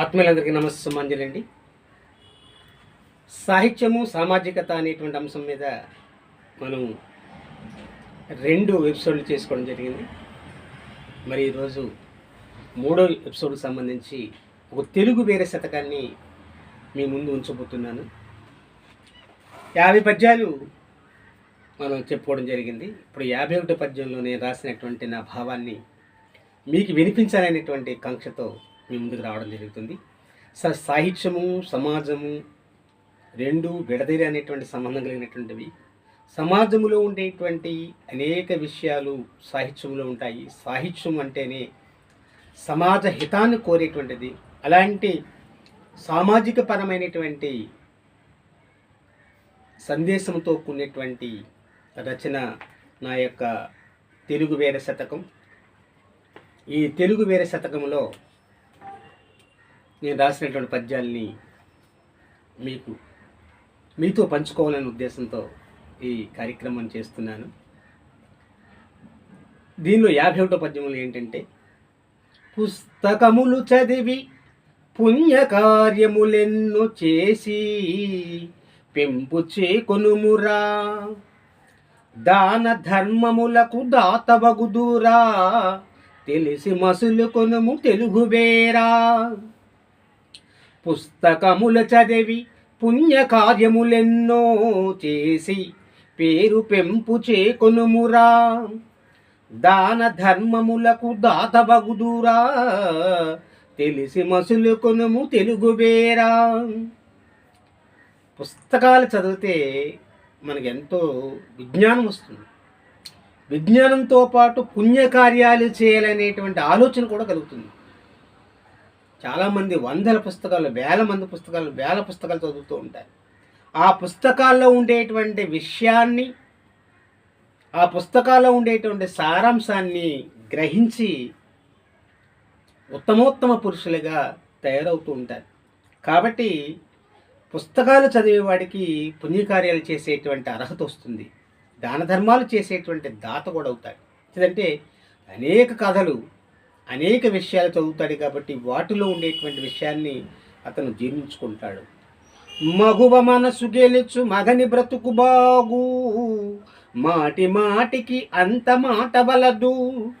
ఆత్మీయులందరికీ నమస్సమాంజలండి సాహిత్యము సామాజికత అనేటువంటి అంశం మీద మనం రెండు ఎపిసోడ్లు చేసుకోవడం జరిగింది. మరి ఈరోజు మూడో ఎపిసోడ్కి సంబంధించి ఒక తెలుగు వేరే శతకాన్ని మీ ముందు ఉంచబోతున్నాను. యాభై పద్యాలు మనం చెప్పుకోవడం జరిగింది. ఇప్పుడు యాభై ఒకటి పద్యంలో నేను రాసినటువంటి నా భావాన్ని మీకు వినిపించాలనేటువంటి కాంక్షతో మీ ముందుకు రావడం జరుగుతుంది. స సాహిత్యము సమాజము రెండు విడదీరి అనేటువంటి సంబంధం కలిగినటువంటివి. సమాజంలో ఉండేటువంటి అనేక విషయాలు సాహిత్యంలో ఉంటాయి. సాహిత్యం అంటేనే సమాజ హితాన్ని కోరేటువంటిది. అలాంటి సామాజిక పరమైనటువంటి సందేశంతో కూడినటువంటి రచన నా యొక్క తెలుగు వేర శతకం. ఈ తెలుగు వేరే శతకంలో నేను రాసినటువంటి పద్యాల్ని మీకు మీతో పంచుకోవాలనే ఉద్దేశంతో ఈ కార్యక్రమం చేస్తున్నాను. దీనిలో యాభై ఒకటో పద్యములు ఏంటంటే పుస్తకములు చదివి పుణ్యకార్యములెన్నో చేసి పెంపు చేకొనుమురా. దాన ధర్మములకు దాతవగుదురా. తెలిసి మసులు కొనుము తెలుగు వేరా. పుస్తకముల చదివి పుణ్యకార్యములెన్నో చేసి పేరు పెంపు చేకొనుమురా. దాన ధర్మములకు దాతవగుదురా తెలిసి మసులు కొనుము తెలుగు వేరా. పుస్తకాలు చదివితే మనకి ఎంతో విజ్ఞానం వస్తుంది. విజ్ఞానంతో పాటు పుణ్యకార్యాలు చేయాలనేటువంటి ఆలోచన కూడా కలుగుతుంది. చాలామంది వందల పుస్తకాలు వేల మంది పుస్తకాలు వేల పుస్తకాలు చదువుతూ ఉంటారు. ఆ పుస్తకాల్లో ఉండేటువంటి విషయాన్ని ఆ పుస్తకాల్లో ఉండేటువంటి సారాంశాన్ని గ్రహించి ఉత్తమోత్తమ పురుషులుగా తయారవుతూ ఉంటారు. కాబట్టి పుస్తకాలు చదివేవాడికి పుణ్యకార్యాలు చేసేటువంటి అర్హత వస్తుంది. దాన ధర్మాలు చేసేటువంటి దాత కూడా అవుతాడు. ఎందుకంటే అనేక కథలు అనేక విషయాలు చదువుతాడు కాబట్టి వాటిలో ఉండేటువంటి విషయాన్ని అతను జీర్ణించుకుంటాడు. మగువ మనసు గెలుచు మగని బ్రతుకు బాగు. మాటి మాటికి అంత మాట వలదు.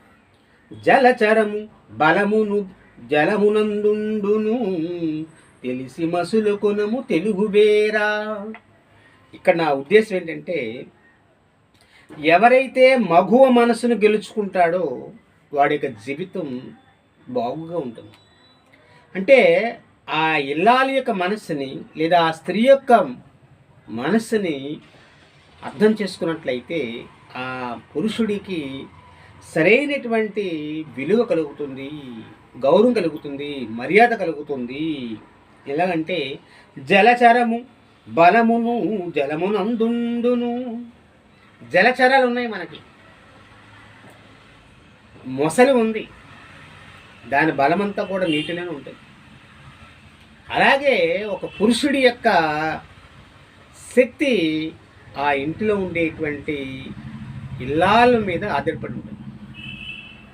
జలచరము బలమును జలమునందుండును. తెలిసి మసులు కొనము తెలుగు వేరా. ఇక్కడ నా ఉద్దేశం ఏంటంటే ఎవరైతే మగువ మనసును గెలుచుకుంటాడో వాడి యొక్క జీవితం బాగుగా ఉంటుంది. అంటే ఆ ఇల్లాలి యొక్క మనస్సుని లేదా ఆ స్త్రీ యొక్క మనస్సుని అర్థం చేసుకున్నట్లయితే ఆ పురుషుడికి సరైనటువంటి విలువ కలుగుతుంది గౌరవం కలుగుతుంది మర్యాద కలుగుతుంది. ఎలాగంటే జలచరము బలమును జలమునందుండును. జలచరాలు ఉన్నాయి మనకి. మొసలి ఉంది. దాని బలమంతా కూడా నీటిలోనే ఉంటుంది. అలాగే ఒక పురుషుడి యొక్క శక్తి ఆ ఇంటిలో ఉండేటువంటి ఇల్లాల మీద ఆధారపడి ఉంటుంది.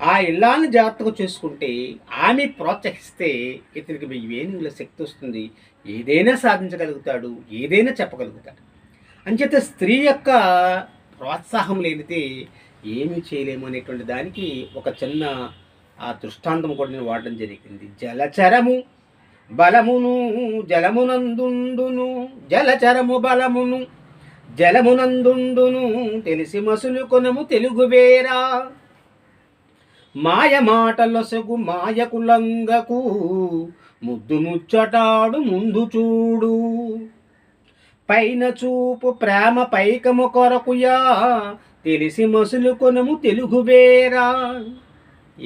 ఆ ఇల్లాలను జాగ్రత్తగా చూసుకుంటే ఆమె ప్రోత్సహిస్తే ఇతనికి వేణువుల శక్తి వస్తుంది. ఏదైనా సాధించగలుగుతాడు ఏదైనా చెప్పగలుగుతాడు. అంచేత స్త్రీ యొక్క ప్రోత్సాహం లేనిదే ఏమీ చేయలేము అనేటువంటి దానికి ఒక చిన్న ఆ దృష్టాంతం కూడా నేను వాడడం జరిగింది. జలచరము బలమును జలమునందుండును జలచరము బలమును జలమునందుండును తెలిసి మసులు కొనము తెలుగు వేరా. మాయ మాటలొసగు మాయకులంగకు ముద్దు ముచ్చటాడు ముందు చూడు. పైన చూపు ప్రేమ పైకము కొరకుయా తెలిసి మసులు కొనము తెలుగు వేరా.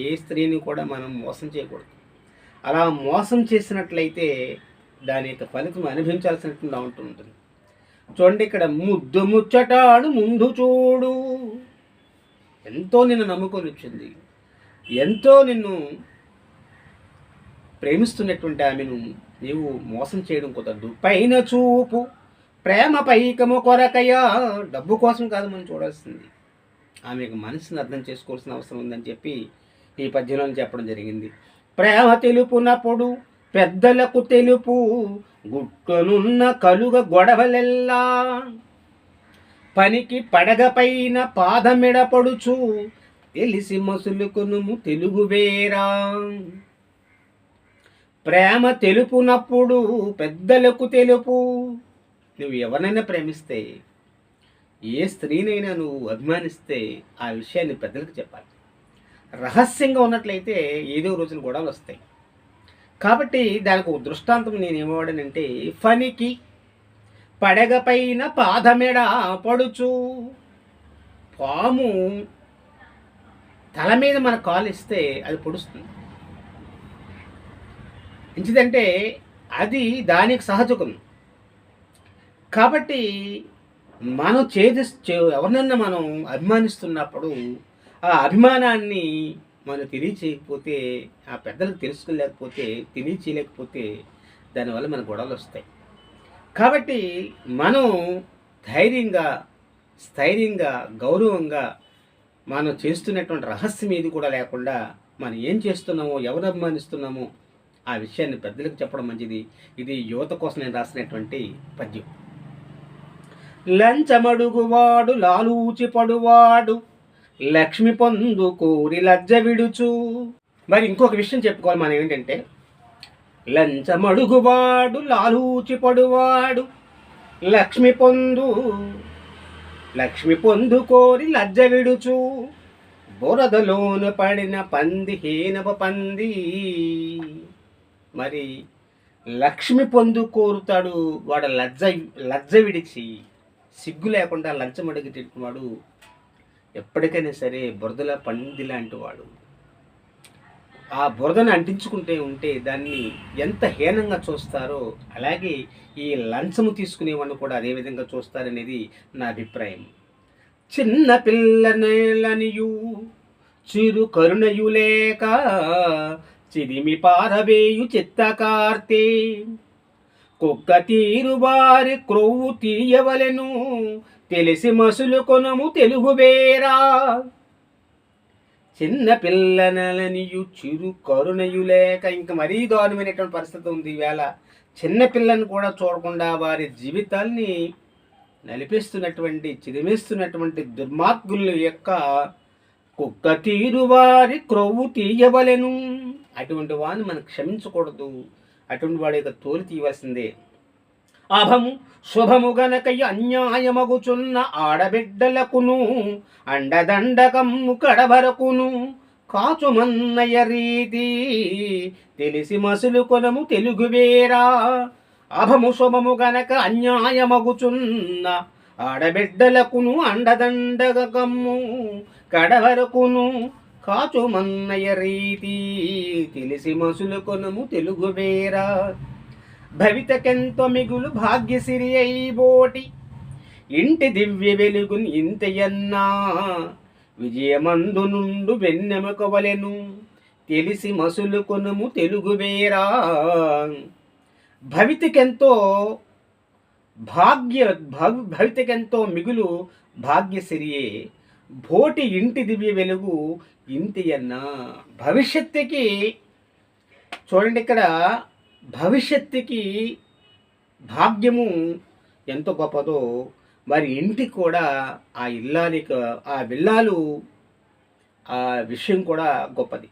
ఏ స్త్రీని కూడా మనం మోసం చేయకూడదు. అలా మోసం చేసినట్లయితే దాని యొక్క ఫలితం అనుభవించాల్సినట్టుగా ఉంటుంది చూడండి ఇక్కడ ముద్దు ముచ్చటాడు ముందు చూడు. ఎంతో నిన్ను నమ్ముకొని వచ్చింది ఎంతో నిన్ను ప్రేమిస్తున్నటువంటి ఆమెను నీవు మోసం చేయడం కుదరదు. పైన చూపు ప్రేమ పైకము కొరకయ్యా డబ్బు కోసం కాదు మనం చూడాల్సింది. ఆమెకు మనసుని అర్థం చేసుకోవాల్సిన అవసరం ఉందని చెప్పి ఈ పద్యంలో చెప్పడం జరిగింది. ప్రేమ తెలుపునప్పుడు పెద్దలకు తెలుపు గుట్టనున్న కలుగ గొడవలెల్లా. పనికి పడగపైన పాదమిడపడుచు తెలిసి మసులుకును తెలుగు వేరా. ప్రేమ తెలుపునప్పుడు పెద్దలకు తెలుపు నువ్వు ఎవరినైనా ప్రేమిస్తే ఏ స్త్రీనైనా నువ్వు అభిమానిస్తే ఆ విషయాన్ని పెద్దలకు చెప్పాలి. రహస్యంగా ఉన్నట్లయితే ఏదో రోజున గొడవలు వస్తాయి. కాబట్టి దానికి ఒక దృష్టాంతం నేను ఏమవాడనంటే ఫనికి పడగపైన పాదమెడ పడుచు. పాము తల మీద మన కాలు ఇస్తే అది పొడుస్తుంది. ఎంచిదంటే అది దానికి సహజకం కాబట్టి మనం చేది ఎవరినన్నా మనం అభిమానిస్తున్నప్పుడు ఆ అభిమానాన్ని మనం తెలియచేయకపోతే ఆ పెద్దలకు తెలుసుకోలేకపోతే తెలియచేయలేకపోతే దానివల్ల మన గొడవలు వస్తాయి. కాబట్టి మనం ధైర్యంగా స్థైర్యంగా గౌరవంగా మనం చేస్తున్నటువంటి రహస్యం ఏది కూడా లేకుండా మనం ఏం చేస్తున్నామో ఎవరు అభిమానిస్తున్నామో ఆ విషయాన్ని పెద్దలకు చెప్పడం మంచిది. ఇది యువత కోసం నేను రాసినటువంటి పద్యం. లంచమడుగువాడు లాలూచి పడువాడు లక్ష్మి పొందు కోరి లజ్జ విడుచు. మరి ఇంకొక విషయం చెప్పుకోవాలి మనం ఏంటంటే లంచమడుగువాడు లాలూచి పడువాడు లక్ష్మి పొందు లక్ష్మి పొందు కోరి లజ్జ విడుచు. బురదలోన పడిన పంది హీనవ పంది. మరి లక్ష్మి పొందు కోరుతాడు వాడు లజ్జ లజ్జ విడిచి. సిగ్గు లేకుండా లంచం అడిగేటవాడు ఎప్పటికైనా సరే బురదల పంది లాంటి వాడు. ఆ బురదను అంటించుకుంటే ఉంటే దాన్ని ఎంత హీనంగా చూస్తారో అలాగే ఈ లంచము తీసుకునేవాడిని కూడా అదే విధంగా చూస్తారనేది నా అభిప్రాయం. చిన్న పిల్లనేలనియు చిరు కరుణయు లేక చిరిమి పారవేయు చిత్తకార్తె కుక్క తీరు వారి క్రొవ్వు తీయవలెను. తెలిసి మసులు కొనము తెలుగు వేరా. చిన్న పిల్లనలనియు చిరు కరుణయు లేక ఇంక మరీ దారుణమైనటువంటి పరిస్థితి ఉంది ఈవేళ. చిన్న పిల్లని కూడా చూడకుండా వారి జీవితాల్ని నలిపిస్తున్నటువంటి చిరిమేస్తున్నటువంటి దుర్మార్గుల యొక్క కుక్క తీరు వారి క్రొవ్వు తీయవలెను. అటువంటి వారిని మనం క్షమించకూడదు. అటువంటి వాడి యొక్క తోలు తీయవలసిందే. అభము శుభము గనక అన్యాయమగుచున్న ఆడబిడ్డలకును అండదండకము కడవరకును కాచుమన్నయ రీతి తెలిసి మసులు కొనము తెలుగు వేరా. అభము శుభము గనక అన్యాయమగుచున్న ఆడబిడ్డలకును అండదండకమ్ము కడవరకును కాచుమన్నయ రీతి తెలిసి మసులు కొనము తెలుగు వేరా. భవితకెంతో మిగులు భాగ్యసిరి అయిబోటి ఇంటి దివ్య వెలుగుని ఇంతయన్నా విజయమందు నుండు వెన్నెమకవలెను తెలిసి మసులు కొనుము తెలుగు వేరా. భవితకెంతో భాగ్య భవితకెంతో మిగులు భాగ్యసిరియే. భోటి ఇంటి దివ్య వెలుగు ఇంటి భవిష్యత్తుకి చూడండి ఇక్కడ భవిష్యత్తుకి భాగ్యము ఎంత గొప్పదో వారి ఇంటికి కూడా ఆ ఇల్లాలిక ఆ విల్లాలు ఆ విషయం కూడా గొప్పది.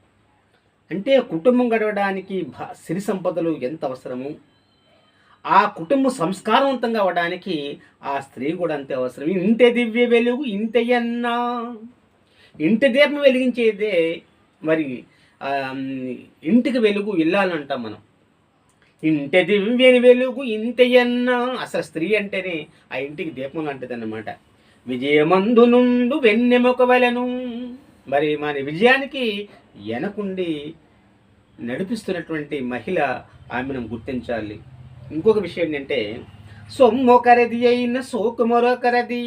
అంటే కుటుంబం గడవడానికి భా సిరి సంపదలు ఎంత అవసరము? ఆ కుటుంబ సంస్కారవంతంగా అవ్వడానికి ఆ స్త్రీ కూడా అంతే అవసరం ఇంటి దివ్య వెలుగు ఇంతయన్నా ఇంటి దీపం వెలిగించేదే మరి ఇంటికి వెలుగు ఇల్లాలంటాం మనం. ఇంటి దివ్యని వెలుగు ఇంతయన్నా అసలు స్త్రీ అంటేనే ఆ ఇంటికి దీపం లాంటిది అన్నమాట విజయమందు నుండు వెన్నెముక వలెను. మరి మన విజయానికి వెనకుండి నడిపిస్తున్నటువంటి మహిళ ఆమెను గుర్తించాలి. ఇంకొక విషయం ఏంటంటే సొమ్మొకరది అయిన సోకు మరొకరది.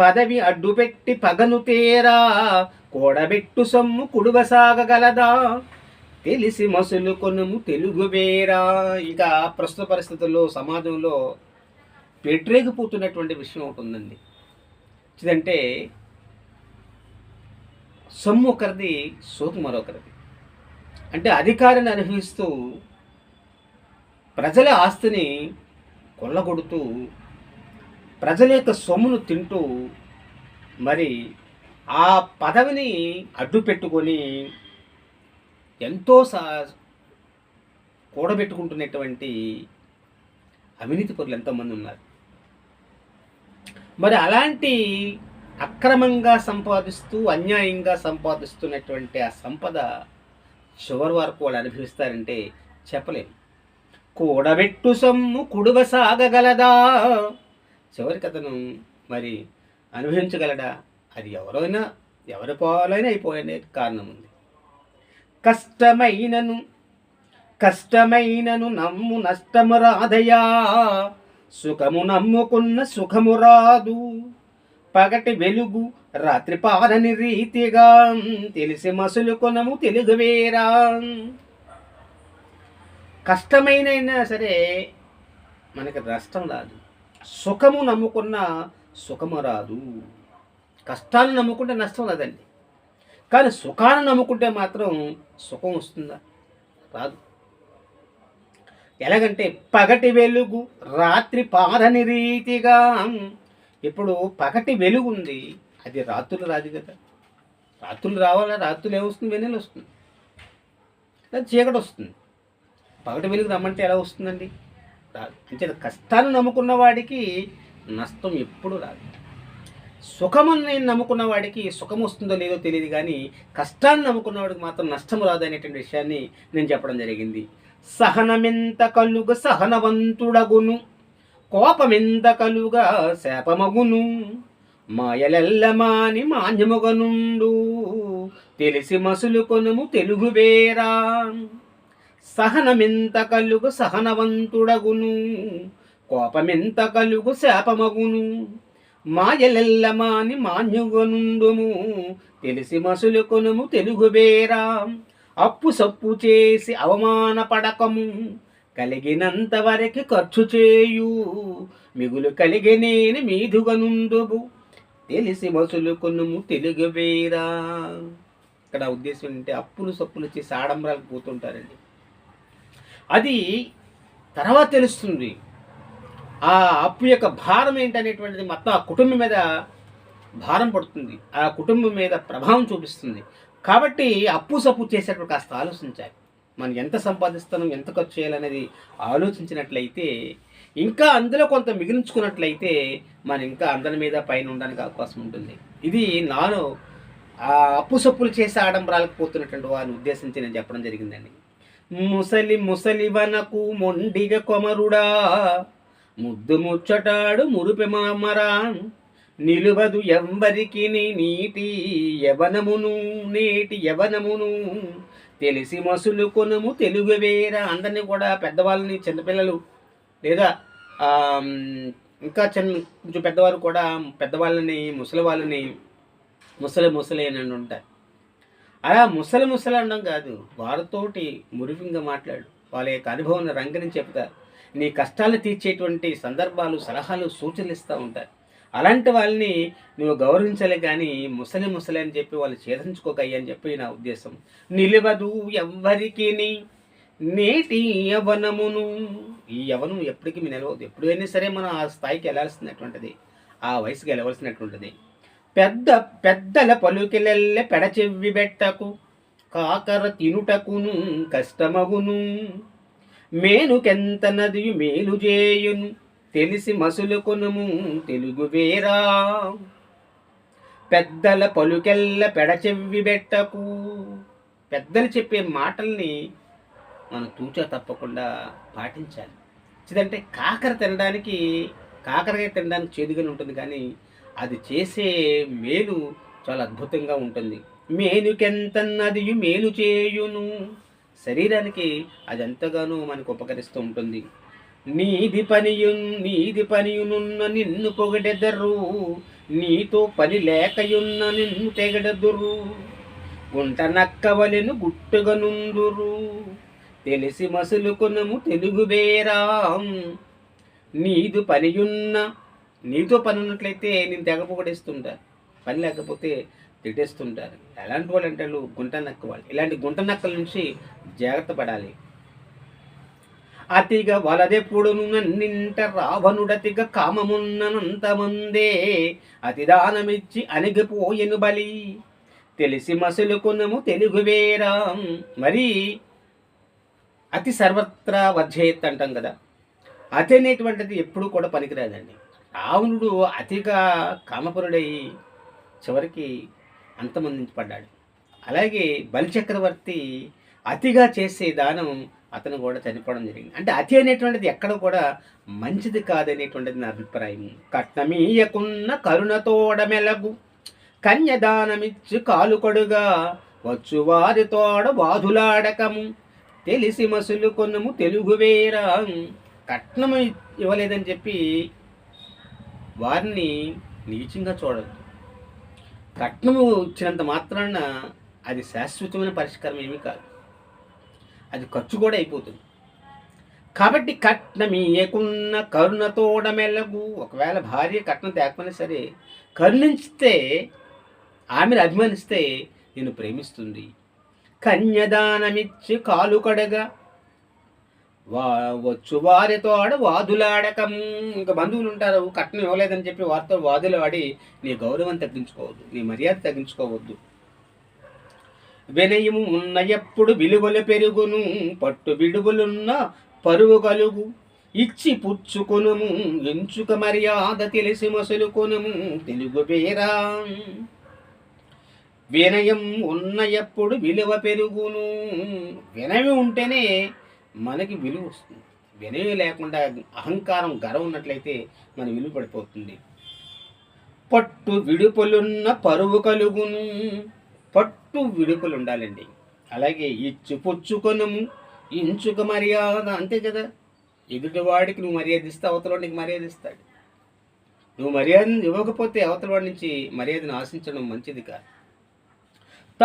పదవి అడ్డుపెట్టి పగను తేరా కూడబెట్టు సొమ్ము కుడువసాగగలదా? తెలిసి మసులు కొనుము తెలుగు వేరా? ఇక ప్రస్తుత పరిస్థితుల్లో సమాజంలో పెట్టరేగిపోతున్నటువంటి విషయం ఒకటి ఉందండి. ఇదంటే సొమ్ము ఒకరిది సోకు మరొకరిది. అంటే అధికారాన్ని అనుభవిస్తూ ప్రజల ఆస్తిని కొల్లగొడుతూ ప్రజల యొక్క సొమ్మును తింటూ మరి ఆ పదవిని అడ్డు పెట్టుకొని ఎంతో సా కూడబెట్టుకుంటున్నటువంటి అవినీతి పరులు ఎంతోమంది ఉన్నారు. మరి అలాంటి అక్రమంగా సంపాదిస్తూ అన్యాయంగా సంపాదిస్తున్నటువంటి ఆ సంపద చివరి వరకు వాళ్ళు అనుభవిస్తారంటే చెప్పలేము కూడబెట్టు సొమ్ము కుడువ సాగగలదా? చివరికి అతను మరి అనుభవించగలడా? అది ఎవరైనా ఎవరి పాలైనా అయిపోయే కారణం ఉంది కష్టమైనను కష్టమైనను నమ్ము నష్టము రాదయా సుఖము నమ్ముకున్న సుఖము రాదు. పగటి వెలుగు రాత్రి పారని రీతిగా తెలిసి మసులు కొనము తెలుగు వేరా. కష్టమైనైనా సరే మనకి నష్టం రాదు. సుఖము నమ్ముకున్న సుఖము రాదు. కష్టాన్ని నమ్ముకుంటే నష్టం రాదండి. కానీ సుఖాన్ని నమ్ముకుంటే మాత్రం సుఖం వస్తుందా? రాదు. ఎలాగంటే పగటి వెలుగు రాత్రి పారని రీతిగా ఇప్పుడు పగటి వెలుగు ఉంది. అది రాత్రులు రాదు కదా. రాత్రులు రావాలా? రాత్రులు ఏమొస్తుంది? వెన్నెలు వస్తుంది. లేదా చీకటి వస్తుంది. పగటి వెలుగు రమ్మంటే ఎలా వస్తుందండి? రాదు. అంటే కష్టాన్ని నమ్ముకున్న వాడికి నష్టం ఎప్పుడు రాదు. సుఖమని నేను నమ్ముకున్న వాడికి సుఖం వస్తుందో లేదో తెలియదు కానీ కష్టాన్ని నమ్ముకున్న వాడికి మాత్రం నష్టం రాదు అనేటువంటి విషయాన్ని నేను చెప్పడం జరిగింది. సహనమెంత కలుగ సహనవంతుడగును కోపమెంత కలుగ శాపమగును మాయలెల్లమాని మాన్యముగనుండు తెలిసి మసులు కొనుము తెలుగు వేరా. సహనమెంత కలుగు సహనవంతుడగును కోపమెంత కలుగు శాపమగును మాయలెల్లమాని మాన్యుగనుండుము తెలిసి మసులు కొనుము తెలుగు వేరా అప్పు సప్పు చేసి అవమానపడకము కలిగినంత వరకు ఖర్చు చేయు. మిగులు కలిగినేని మీదుగనుండువు తెలిసి మసులు కొనుము తెలుగు వేరా ఇక్కడ ఉద్దేశం ఏంటంటే అప్పులు సప్పులు చేసి ఆడంబరాలకు పోతుంటారండి. అది తర్వాత తెలుస్తుంది. ఆ అప్పు యొక్క భారం ఏంటనేటువంటిది మొత్తం ఆ కుటుంబం మీద భారం పడుతుంది. ఆ కుటుంబం మీద ప్రభావం చూపిస్తుంది. కాబట్టి అప్పు సప్పు చేసేటప్పుడు కాస్త ఆలోచించాలి. మనం ఎంత సంపాదిస్తున్నాం ఎంత ఖర్చు చేయాలనేది ఆలోచించినట్లయితే ఇంకా అందులో కొంత మిగిలించుకున్నట్లయితే మనం ఇంకా అందరి మీద పైన ఉండడానికి అవకాశం ఉంటుంది. ఇది నాను ఆ అప్పు సప్పులు చేసే ఆడంబరాలకు పోతున్నటువంటి వారిని ఉద్దేశించి నేను చెప్పడం జరిగిందండి. ముసలి ముసలి వనకు మొండిగ కొమరుడా. ముద్దు ముచ్చటాడు మురుపె మామరా. నిలువదు ఎవ్వరికి నీటి యవనమును నేటి యవనమును. తెలిసి మసులు కొనుము తెలుగు వేర అందరినీ కూడా పెద్దవాళ్ళని చిన్నపిల్లలు లేదా ఇంకా చిన్న కొంచెం పెద్దవారు కూడా పెద్దవాళ్ళని ముసలి వాళ్ళని ముసలి ముసలి అని ఉంటారు అలా ముసలి ముసలి అనడం కాదు. వారితోటి మురివింగా మాట్లాడు. వాళ్ళ యొక్క అనుభవం రంగని చెప్తారు నీ కష్టాలు తీర్చేటువంటి సందర్భాలు సలహాలు సూచనలు ఇస్తూ ఉంటారు అలాంటి వాళ్ళని నువ్వు గౌరవించలే కానీ ముసలి ముసలి అని చెప్పి వాళ్ళు ఛేదించుకోకయ్య అని చెప్పి నా ఉద్దేశం. నిలవదు ఎవ్వరికి నేటి యవనమును. ఈ యవనం ఎప్పటికీ మీ నిలవదు. ఎప్పుడైనా సరే మనం ఆ స్థాయికి వెళ్ళాల్సినటువంటిది ఆ వయసుకి వెళ్ళవలసినటువంటిది పెద్ద పెద్దల పలుకిలెల్లె పెడచెవ్వి బెట్టకు కాకర తినుటకును కష్టమగును. మేనుకెంత నదియు మేలు చేయును తెలిసి మసులు కొనుము తెలుగు వేరా. పెద్దల పలుకెల్ల పెడచెవ్వి బెట్టకు పెద్దలు చెప్పే మాటల్ని మనం తూచా తప్పకుండా పాటించాలి. ఇదంటే కాకర తినడానికి కాకరకాయ తినడానికి చేదుగానే ఉంటుంది కానీ అది చేసే మేలు చాలా అద్భుతంగా ఉంటుంది. మేలుకెంత మేలు చేయును. శరీరానికి అది ఎంతగానో మనకు ఉపకరిస్తూ ఉంటుంది. నీది పనియు నీది పనియునున్న నిన్ను పొగడెదరు. నీతో పని లేకయున్న నిన్ను తెగడదురు. గుంట నక్కవలెను గుట్టుగనుందురు తెలిసి మసులుకునము తెలుగు వేరాం నీదు పనియున్న నీతో పని ఉన్నట్లయితే నేను తెగపోగడేస్తుంటా పని లేకపోతే తిట్టేస్తుంటారు. ఎలాంటి వాళ్ళు అంటే వాళ్ళు గుంట నక్క వాళ్ళు. ఇలాంటి గుంట నక్కల నుంచి జాగ్రత్త పడాలి. అతిగా వలదెప్పుడు నింట రావణుడతిగా కామమున్ననంతమందే అతిదానమిచ్చి అణిగిపోయెను బలి. తెలిసి మసులు కొనము తెలుగు మరి అతి సర్వత్రా వర్జయత్ అంటాం కదా. అతి అనేటువంటిది ఎప్పుడూ కూడా పనికిరాదండి. రావణుడు అతిగా కామపురుడై చివరికి అంతమందించబడ్డాడు. అలాగే బలిచక్రవర్తి అతిగా చేసే దానం అతను కూడా చనిపోవడం జరిగింది. అంటే అతి అనేటువంటిది ఎక్కడ కూడా మంచిది కాదనేటువంటిది నా అభిప్రాయం. కట్నమీయకున్న కరుణతోడ మెలగు కన్యదానమిచ్చు కాలుకొడుగా వచ్చు వారి తోడ వాదులాడకము తెలిసి మసులు కొన్నము తెలుగువేరా కట్నము ఇవ్వలేదని చెప్పి వారిని నీచంగా చూడదు కట్నము ఇచ్చినంత మాత్రాన అది శాశ్వతమైన పరిష్కారం ఏమీ కాదు. అది ఖర్చు కూడా అయిపోతుంది. కాబట్టి కట్నమీయకున్న కరుణతోడ మెల్లగు ఒకవేళ భార్య కట్నం తేకపోయినా సరే కరుణించితే ఆమెను అభిమానిస్తే నేను ప్రేమిస్తుంది. కన్యదానమిచ్చి కాలు కడగా వా వచ్చు వారితో ఆడ వాదులాడకం. ఇంకా బంధువులు ఉంటారు కట్నం ఇవ్వలేదని చెప్పి వారితో వాదులు ఆడి నీ గౌరవం తగ్గించుకోవద్దు నీ మర్యాద తగ్గించుకోవద్దు. వినయము ఉన్న ఎప్పుడు విలువలు పెరుగును పట్టు విడుగులున్న పరువు కలుగు. ఇచ్చి పుచ్చుకొనుము ఎంచుక మర్యాద తెలిసి మసలు కొనుము తెలుగు పేరా. వినయం ఉన్న ఎప్పుడు విలువ పెరుగును. వినయం ఉంటేనే మనకి విలువ వస్తుంది. వినయం లేకుండా అహంకారం గర్వం ఉన్నట్లయితే మన విలువ పడిపోతుంది. పట్టు విడుపులున్న పరువు కలుగును. పట్టు విడుపులు ఉండాలండి. అలాగే ఇచ్చు పుచ్చుకొనము. ఇంచుక మర్యాద అంతే కదా. ఎదుటివాడికి నువ్వు మర్యాద ఇస్తే అవతల మర్యాద ఇస్తాడు. నువ్వు మర్యాదను ఇవ్వకపోతే అవతల వాడి నుంచి మర్యాదను ఆశించడం మంచిది కాదు.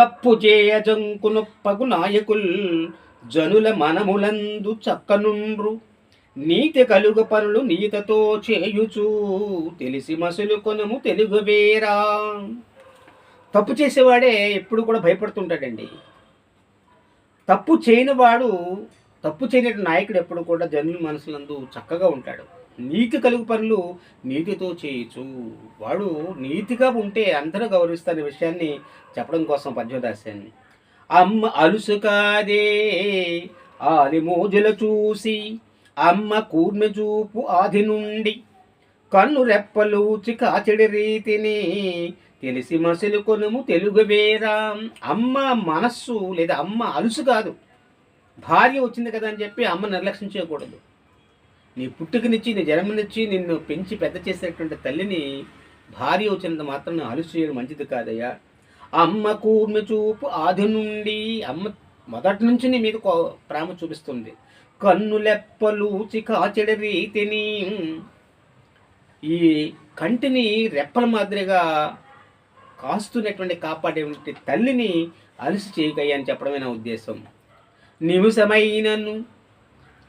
తప్పు చేయజంకును నొప్పకు నాయకుల్. జనుల మనములందు చక్కనుండ్రు. నీతి కలుగ పనులు నీతతో చేయుచు. తెలిసి మసులు కొనము తెలుగు వేరా. తప్పు చేసేవాడే ఎప్పుడు కూడా భయపడుతుంటాడండి. తప్పు చేయని వాడు తప్పు చేయని నాయకుడు ఎప్పుడు కూడా జనుల మనసులందు చక్కగా ఉంటాడు. నీతి కలుగు పనులు నీతితో చేయొచ్చు వాడు నీతిగా ఉంటే అందరూ గౌరవిస్తారనే విషయాన్ని చెప్పడం కోసం పద్యం అమ్మ అలుసు కాదే ఆదిమోజుల చూసి అమ్మ కూర్మి చూపు ఆది నుండి. కన్ను రెప్పలూచి కాచెడి రీతిని తెలిసి మసలు కొనుము తెలుగు వేరా అమ్మ మనస్సు లేదా అమ్మ అలుసు కాదు. భార్య వచ్చింది కదా అని చెప్పి అమ్మ నిర్లక్ష్యం చేయకూడదు. నీ పుట్టుకనిచ్చి నీ జన్మనిచ్చి నిన్ను పెంచి పెద్ద చేసేటువంటి తల్లిని భార్య వచ్చినంత మాత్రం అలుసు చేయడం మంచిది కాదయ్యా. అమ్మ కూర్మి చూపు ఆది నుండి అమ్మ మొదటి నుంచి నీ మీద కో- ప్రేమ చూపిస్తుంది. కన్నులెప్పలు కాచెడి రీతిని ఈ కంటిని రెప్పల మాదిరిగా కాస్తున్నటువంటి కాపాడేటువంటి తల్లిని అలసి చేయకయ్యా అని చెప్పడమే నా ఉద్దేశం. నిమిషమైనను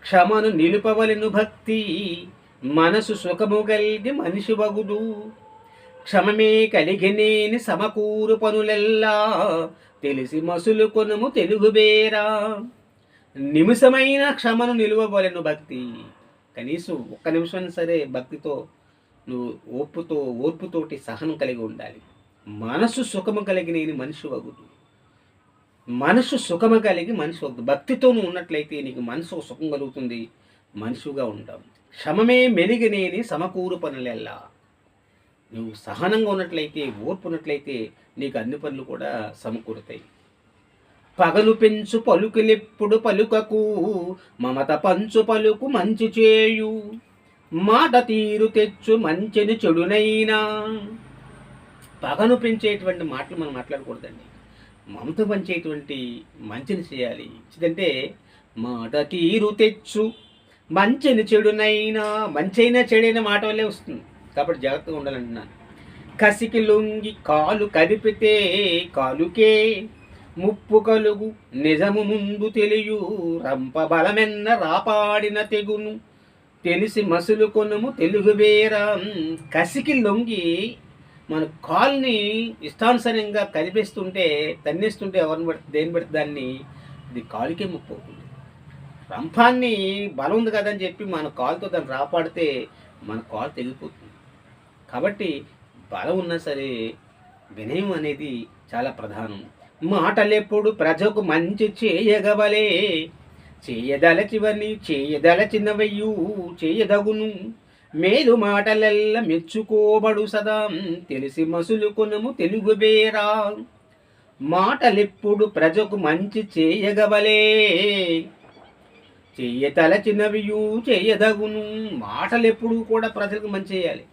క్షమను నిలుపవలను భక్తి మనసు సుఖము కలిగి మనిషి వగుదు. క్షమమే కలిగినేని సమకూరు పనులెల్లా తెలిసి మసులు కొనుము తెలుగుబేరా నిమిషమైన క్షమను నిలువవలను భక్తి. కనీసం ఒక్క నిమిషం సరే భక్తితో నువ్వు ఓర్పుతో ఓర్పుతోటి సహనం కలిగి ఉండాలి. మనసు సుఖము కలిగిన మనిషి వగుదు మనసు సుఖము కలిగి మనిషి వద్దు భక్తితో నువ్వు ఉన్నట్లయితే నీకు మనసు సుఖం కలుగుతుంది. మనిషిగా ఉంటాం క్షమమే మెలిగినేని సమకూరు పనులెల్లా నువ్వు సహనంగా ఉన్నట్లయితే ఓర్పు ఉన్నట్లయితే నీకు అన్ని పనులు కూడా సమకూరుతాయి. పగలు పెంచు పలుకులెప్పుడు పలుకకు మమత పంచు పలుకు మంచి చేయు. మాట తీరు తెచ్చు మంచిని చెడునైనా. పగను పెంచేటువంటి మాటలు మనం మాట్లాడకూడదండి. మమత పంచేటువంటి మంచిని చేయాలి. ఇదంటే మాట తీరు తెచ్చు మంచిని చెడునైనా మంచైనా చెడైన మాట వల్లే వస్తుంది. కాబట్టి జాగ్రత్తగా ఉండాలంటున్నాను కసికి లొంగి కాలు కదిపితే కాలుకే ముప్పు కలుగు నిజము ముందు తెలియు రంప బలమెన్న రాపాడిన తెగును తెలిసి మసులు కొనుము తెలుగు వేరా కసికి లొంగి మన కాల్ని ఇష్టానుసరంగా కదిపిస్తుంటే తన్నేస్తుంటే ఎవరిని పెడితే దేని పెడితే దాన్ని? ఇది కాలుకే ముప్పు అవుతుంది. రంపాన్ని బలం ఉంది కదని చెప్పి మన కాలుతో దాన్ని రాపాడితే మన కాలు తెగిపోతుంది. కాబట్టి బలం ఉన్నా సరే వినయం అనేది చాలా ప్రధానం. మాటలెప్పుడు ప్రజకు మంచి చేయగవలే. చేయదలచివని చేయదలచినవయ్యు చేయదగును. మేలు మాటలెల్ల మెచ్చుకోబడు సదా. తెలిసి మసులుకునము తెలుగుబేరా తెలుగు బేరా. మాటలెప్పుడు ప్రజకు మంచి చేయగవలే. చేయతలచినవియు చేయదగును. మాటలు ఎప్పుడు కూడా ప్రజలకు మంచి చేయాలి.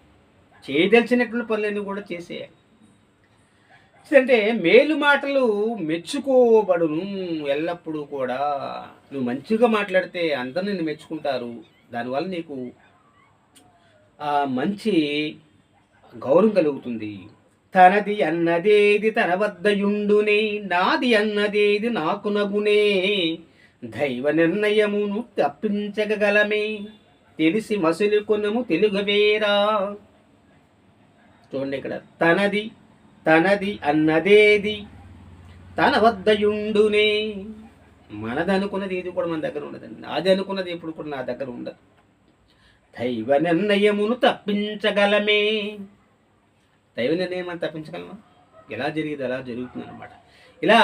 చేయదలిచినటువంటి పనులన్నీ కూడా చేసేయాలి అంటే మేలు మాటలు మెచ్చుకోబడును ఎల్లప్పుడూ కూడా. నువ్వు మంచిగా మాట్లాడితే అందరు నిన్ను మెచ్చుకుంటారు. దానివల్ల నీకు మంచి గౌరవం కలుగుతుంది. తనది అన్నదేది తన వద్దయుండునే నాది అన్నదేది నాకు నగునే. దైవ నిర్ణయమును తప్పించగలమే. తెలిసి మసులు కొనము తెలుగవేరా చూడండి ఇక్కడ. తనది తనది అన్నదేది తన వద్దయుండునే. మనదనుకున్నది ఏది కూడా మన దగ్గర ఉండదండి. నాది అనుకున్నది ఎప్పుడు కూడా నా దగ్గర ఉండదు. దైవ నిర్ణయమును తప్పించగలమే. దైవ నిర్ణయం మనం తప్పించగలమా? ఎలా జరిగేది అలా జరుగుతుంది అనమాట ఇలా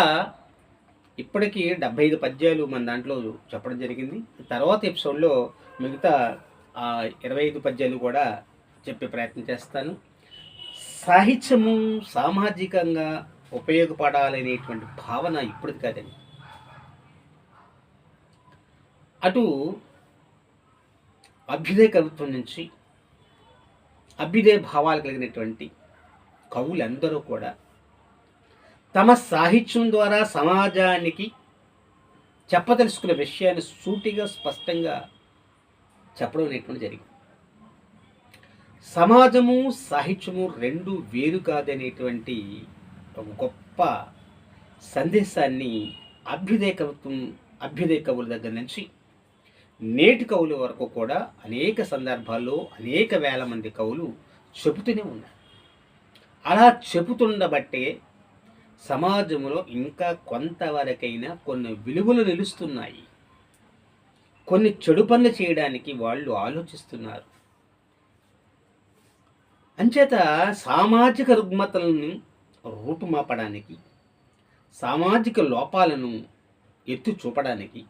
ఇప్పటికీ డెబ్బై ఐదు పద్యాలు మన దాంట్లో చెప్పడం జరిగింది. తర్వాత ఎపిసోడ్లో మిగతా ఆ ఇరవై ఐదు పద్యాలు కూడా చెప్పే ప్రయత్నం చేస్తాను. సాహిత్యము సామాజికంగా ఉపయోగపడాలనేటువంటి భావన ఇప్పుడు కాదండి. అటు అభ్యుదయ కవిత్వం నుంచి అభ్యుదయ భావాలు కలిగినటువంటి కవులందరూ కూడా తమ సాహిత్యం ద్వారా సమాజానికి చెప్పదలుచుకున్న విషయాన్ని సూటిగా స్పష్టంగా చెప్పడం అనేటువంటి జరిగింది. సమాజము సాహిత్యము రెండు వేరు కాదనేటువంటి ఒక గొప్ప సందేశాన్ని అభ్యుదయ కవిత్వం అభ్యుదయ కవుల దగ్గర నుంచి నేటి కవుల వరకు కూడా అనేక సందర్భాల్లో అనేక వేల మంది కవులు చెబుతూనే ఉన్నారు. అలా చెబుతుండబట్టే సమాజంలో ఇంకా కొంతవరకైనా కొన్ని విలువలు నిలుస్తున్నాయి. కొన్ని చెడు పనులు చేయడానికి వాళ్ళు ఆలోచిస్తున్నారు. అంచేత సామాజిక రుగ్మతలను రూపుమాపడానికి సామాజిక లోపాలను ఎత్తు చూపడానికి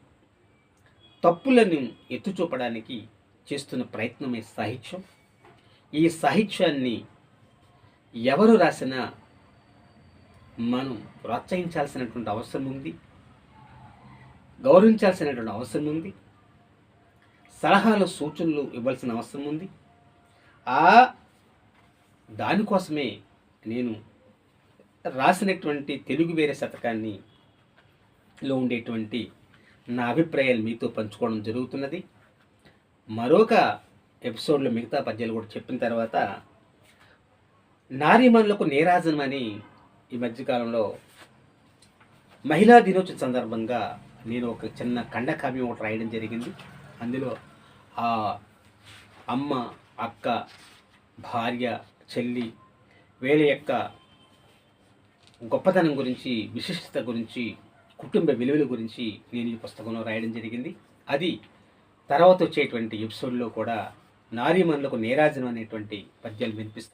తప్పులను ఎత్తు చూపడానికి చేస్తున్న ప్రయత్నమే సాహిత్యం. ఈ సాహిత్యాన్ని ఎవరు రాసినా మనం ప్రోత్సహించాల్సినటువంటి అవసరం ఉంది గౌరవించాల్సినటువంటి అవసరం ఉంది సలహాలు సూచనలు ఇవ్వాల్సిన అవసరం ఉంది. ఆ దానికోసమే నేను రాసినటువంటి తెలుగు వేరే శతకాన్ని లో ఉండేటువంటి నా అభిప్రాయాలు మీతో పంచుకోవడం జరుగుతున్నది. మరొక ఎపిసోడ్లో మిగతా పద్యాలు కూడా చెప్పిన తర్వాత నారీమణులకు నీరాజనం అని ఈ మధ్యకాలంలో మహిళా దినోత్సవం సందర్భంగా నేను ఒక చిన్న ఖండకావ్యం ఒకటి రాయడం జరిగింది. అందులో ఆ అమ్మ అక్క భార్య చెల్లి వీళ్ళ యొక్క గొప్పతనం గురించి విశిష్టత గురించి కుటుంబ విలువల గురించి నేను ఈ పుస్తకంలో రాయడం జరిగింది. అది తర్వాత వచ్చేటువంటి ఎపిసోడ్లో కూడా నారీమణులకు నేరాజనం అనేటువంటి పద్యాలు వినిపిస్తాను